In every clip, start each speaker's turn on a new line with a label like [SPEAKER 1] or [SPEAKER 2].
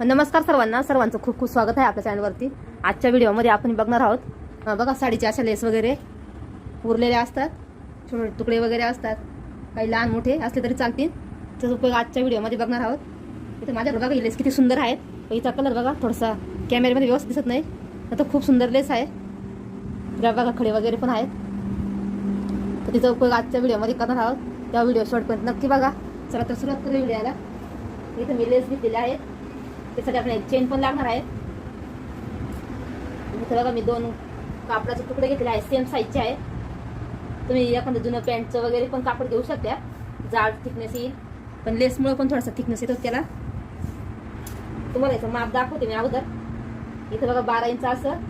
[SPEAKER 1] नमस्कार सर्वांना. सर्वांचं खूप खूप स्वागत आहे आपल्या चॅनलवरती. आजच्या व्हिडिओमध्ये आपण बघणार आहोत बघा साडीचे अशा लेस वगैरे उरलेले असतात. छोटे छोटे तुकडे वगैरे असतात. काही लहान मोठे असले तरी चालतील. त्याचा उपयोग आजच्या व्हिडिओमध्ये बघणार आहोत. इथं माझ्याकडे बघा ही लेस किती सुंदर आहेत. इथं कलर बघा थोडासा कॅमेऱ्यामध्ये व्यवस्थित दिसत नाही. आता खूप सुंदर लेस आहे. त्या बघा खडे वगैरे पण आहेत. तर तिचा उपयोग आजच्या व्हिडिओमध्ये करणार आहोत. त्या व्हिडिओ शॉर्टपर्यंत नक्की बघा. चला तर सुरुवात करू व्हिडिओला. इथं मी लेस घेतलेले आहेत त्यासाठी आपल्याला एक चेन पण लागणार आहे. इथं बघा मी दोन कापडाचे तुकडे घेतले आहेत सेम साईजचे आहे तुम्ही एखादं जुनं पॅन्टचं वगैरे पण कापड घेऊ शकता. जाड थिकनेस येईल. पण लेसमुळं पण थोडासा थिकनेस येतो त्याला. तुम्हाला याचं माप दाखवते मी अगोदर. इथं बघा बारा इंच असं.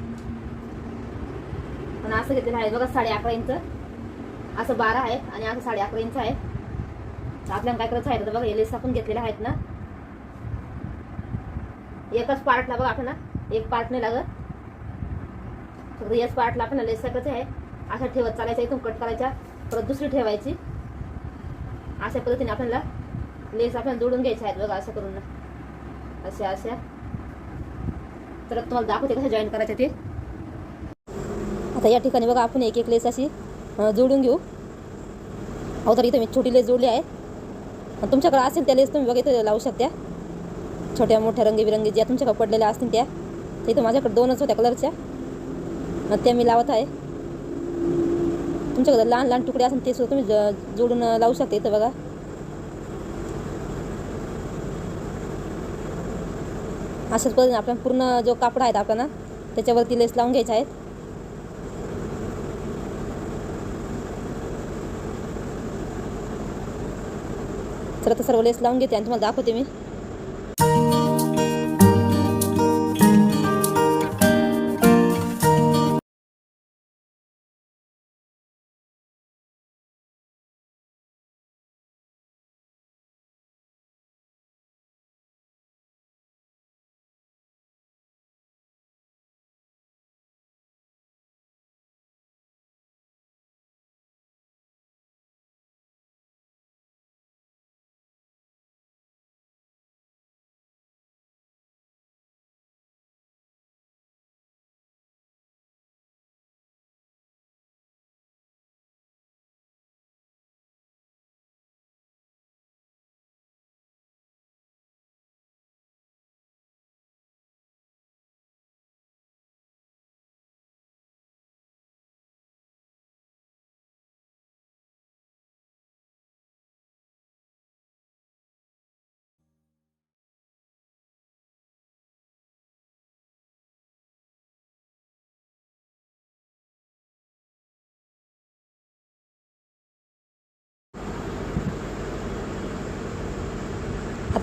[SPEAKER 1] पण असं घेतलेलं आहे बघा साडे अकरा इंच. असं बारा आहे आणि असं साडे अकरा इंच आहे. आपल्याला काय करायचं आहे? तर बघा हे लेस आपण घेतलेले आहेत ना. एकच पार्टला बघा आपण एक पार्ट नाही लागत. फक्त याच पार्टला आपण लेस टाकायचं आहे. अशा ठेवत चालायचं इथून कट करायच्या. परत दुसरी ठेवायची. अशा पद्धतीने आपल्याला लेस आपल्याला जोडून घ्यायच्या आहेत बघा असं करून. ना अशा अशा. तर तुम्हाला दाखवते कसं जॉईन करायचं ते. आता या ठिकाणी बघा आपण एक एक लेस अशी जोडून घेऊ. अहो तर इथे मी छोटी लेस जोडली आहे. तुमच्याकडे असेल त्या लेस तुम्ही बघा इथे लावू शकता छोट्या मोठ्या रंगीबिरंगी ज्या तुमच्याकडे पडलेल्या असतील त्या. तर माझ्याकडे दोनच होत्या कलरच्या. त्या मी लावत आहे. तुमच्याकडे लहान लहान तुकडे असेल ते सुद्धा तुम्ही ज- जोडून लावू शकता इथं बघा. अशाच पद्धतीने आपला पूर्ण जो कापड आहेत आपल्याला त्याच्यावरती लेस लावून घ्यायचे आहेत. तर आता सर्व लेस लावून घेते आणि तुम्हाला दाखवते मी.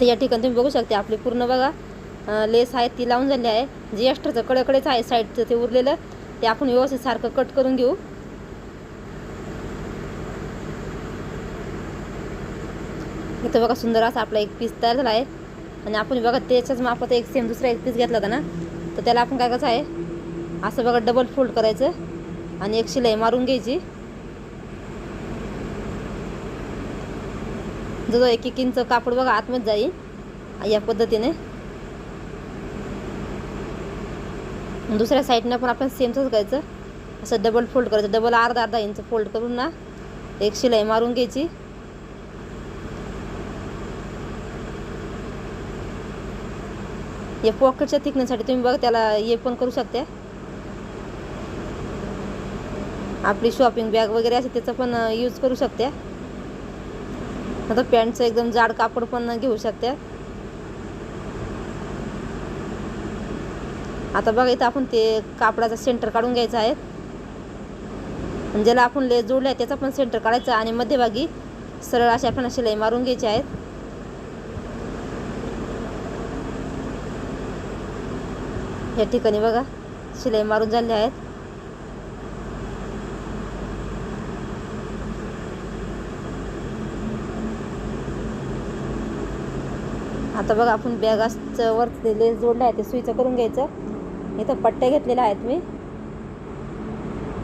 [SPEAKER 1] आता या ठिकाणी तुम्ही बघू शकता आपली पूर्ण बघा लेस आहे ती लावून झाली आहे. जी एक्स्ट्राचं कडेकडेच आहे साईडचं ते उरलेलं ते आपण व्यवस्थित सारखं कट करून घेऊ. इथं बघा सुंदर असा आपला एक पीस तयार झाला आहे. आणि आपण बघा त्याच्याच मापात एक सेम दुसरा एक पीस घेतला होता ना? तर त्याला आपण काय कसं आहे? असं बघा डबल फोल्ड करायचं. आणि एक शिलाई मारून घ्यायची. जवळ एक एक इंच कापड बघा आतमध्ये जाईल. या पद्धतीने. दुसऱ्या साईडनं पण आपण सेमचंच करायचं. असं डबल फोल्ड करायचं. डबल अर्धा अर्धा इंच फोल्ड करून ना एक शिलाई मारून घ्यायची. या पॉकेटच्या थिकनेससाठी तुम्ही बघा त्याला हे पण करू शकता. आपली शॉपिंग बॅग वगैरे असे त्याचं पण यूज करू शकते. आता पॅन्टचं एकदम जाड कापड पण घेऊ शकते. आता बघा इथं आपण ते कापडाचा सेंटर काढून घ्यायचा आहे. ज्याला आपण लेस जोडला आहे त्याचा पण सेंटर काढायचा आणि मध्यभागी सरळ अशी आपण शिलाई मारून घ्यायची आहेत. या ठिकाणी बघा शिलाई मारून झाले आहेत. आता बघा आपण बॅगाचं वर ते लेस जोडलं आहे ते सुईचं करून घ्यायचं. इथं पट्ट्या घेतलेल्या आहेत मी.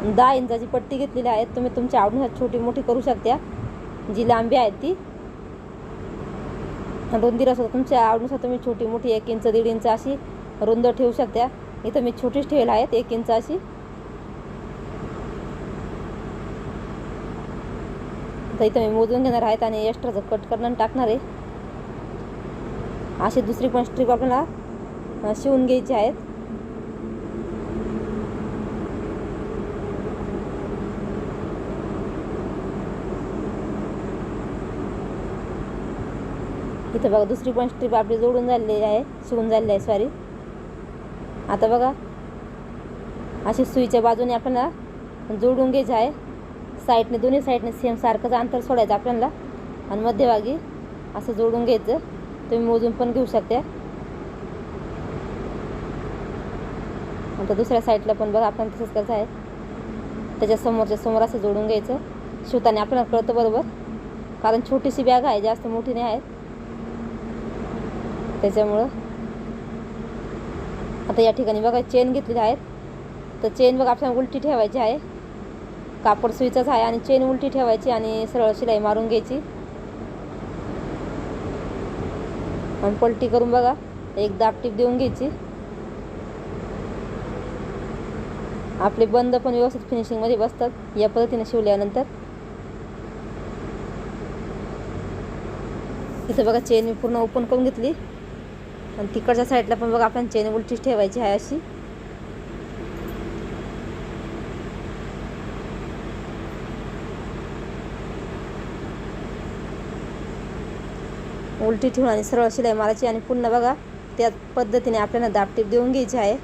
[SPEAKER 1] दहा इंचाची पट्टी घेतलेली आहेत. तुम्ही तुमच्या आवडीनुसार छोटी मोठी करू शकता. जी लांबी आहे ती. रुंदी असं तुमच्या आवडीनुसार तुम्ही छोटी मोठी एक इंच दीड इंच अशी रुंद ठेवू शकता. इथं मी छोटीच ठेवला आहेत एक इंच अशी. तर इथं मी मोजून घेणार आहेत आणि एक्स्ट्राचं कट करणं टाकणार आहे. अशी दुसरी पण स्ट्रीप आपल्याला शिवून घ्यायची आहेत. इथं बघा दुसरी पण स्ट्रीप आपली जोडून झालेली आहे शिवून झालेली आहे सॉरी आता बघा अशी सुईच्या बाजूने आपल्याला जोडून घ्यायचं आहे. साईडने दोन्ही साईडने सेम सारखंच अंतर सोडायचं आपल्याला. आणि मध्यभागी असं जोडून घ्यायचं. तुम्ही मोजून पण घेऊ शकता. आता दुसऱ्या साईडला पण बघा आपण तसंच करायचं आहे. त्याच्या समोरच्या समोर असं जोडून घ्यायचं. शिवताना आपल्याला कळतं बरोबर. कारण छोटीशी बॅग आहे जास्त मोठी नाही आहे. त्याच्यामुळं आता या ठिकाणी बघा चेन घेतलेली आहेत. तर चेन बघा आपल्याला उलटी ठेवायची आहे. कापड सुईचाच आहे आणि चेन उलटी ठेवायची आणि सरळ शिलाई मारून घ्यायची. आणि पलटी करून बघा एक दाब टीप देऊन घ्यायची. आपले बंद पण व्यवस्थित फिनिशिंगमध्ये बसतात. या पद्धतीने शिवल्यानंतर. इथं बघा चेन मी पूर्ण ओपन करून घेतली. आणि तिकडच्या साईडला पण बघा आपण चेन उलटीच ठेवायची आहे अशी. उलटी ठेवून आणि सरळ शिलाई मारायची आणि पुन्हा बघा त्या पद्धतीने आपल्याला दापटीप देऊन घ्यायची आहे.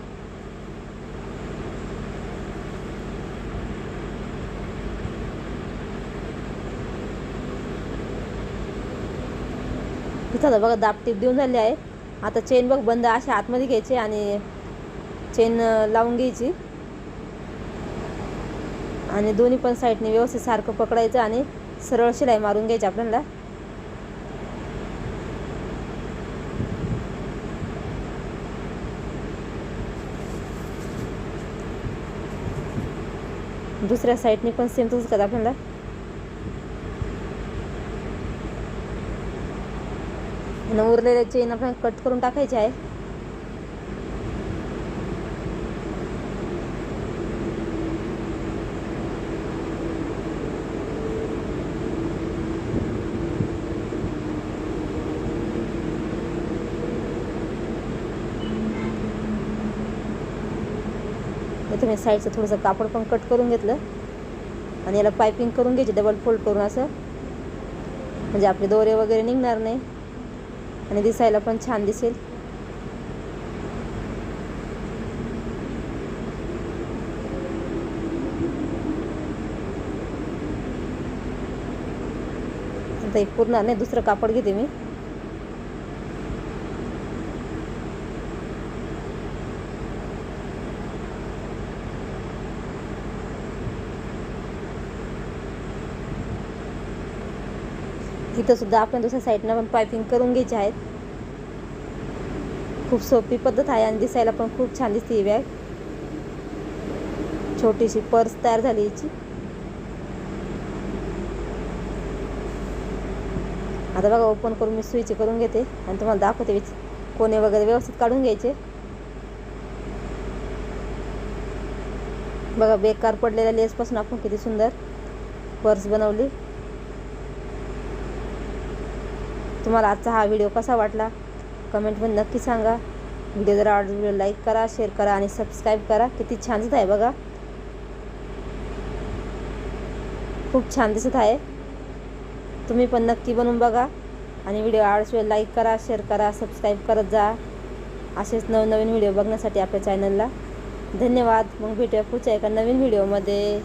[SPEAKER 1] इथं आता बघा दापटीप देऊन झाली आहे. आता चेन बघ बंद अशी आतमध्ये घ्यायची आणि चेन लावून घ्यायची. आणि दोन्ही पण साईडने व्यवस्थित सारखं पकडायचं आणि सरळ शिलाई मारून घ्यायची आपल्याला. दुसऱ्या साईडने पण सेम तसंच का आपल्याला. आणि उरलेल्या चेन आपण कट करून टाकायचे आहे. इथे मी साईडचं थोडंसं कापड पण कट करून घेतलं. आणि याला पायपिंग करून घ्यायची डबल फोल्ड करून असं. म्हणजे आपले दोरे वगैरे निघणार नाही. आणि दिसायला पण छान दिसेल. आता एक पूर्ण नाही दुसरं कापड घेते मी. इथं सुद्धा आपण दुसऱ्या साईडनं पण पायपिंग करून घ्यायची आहेत. खूप सोपी पद्धत आहे आणि दिसायला पण खूप छान दिसते ही बॅग छोटीशी पर्स तयार झाली याची आता बघा ओपन करून मी सुईची करून घेते आणि तुम्हाला दाखवते विच कोणे वगैरे व्यवस्थित काढून घ्यायचे. बघा बेकार पडलेल्या लेसपासून आपण किती सुंदर पर्स बनवली. तुम्हाला आजचा हा व्हिडिओ कसा वाटला? कमेंटमध्ये नक्की सांगा. व्हिडिओ जर आवडला व्हिडिओ लाईक करा शेअर करा आणि सबस्क्राईब करा. किती छान दिसत आहे बघा. खूप छान दिसत आहे. तुम्ही पण नक्की बनवून बघा. आणि व्हिडिओ आवडल्याशिवाय लाईक करा शेअर करा सबस्क्राईब करत जा. असेच नवनवीन व्हिडिओ बघण्यासाठी आपल्या चॅनलला धन्यवाद. मग भेटूया पुढच्या एका नवीन व्हिडिओमध्ये.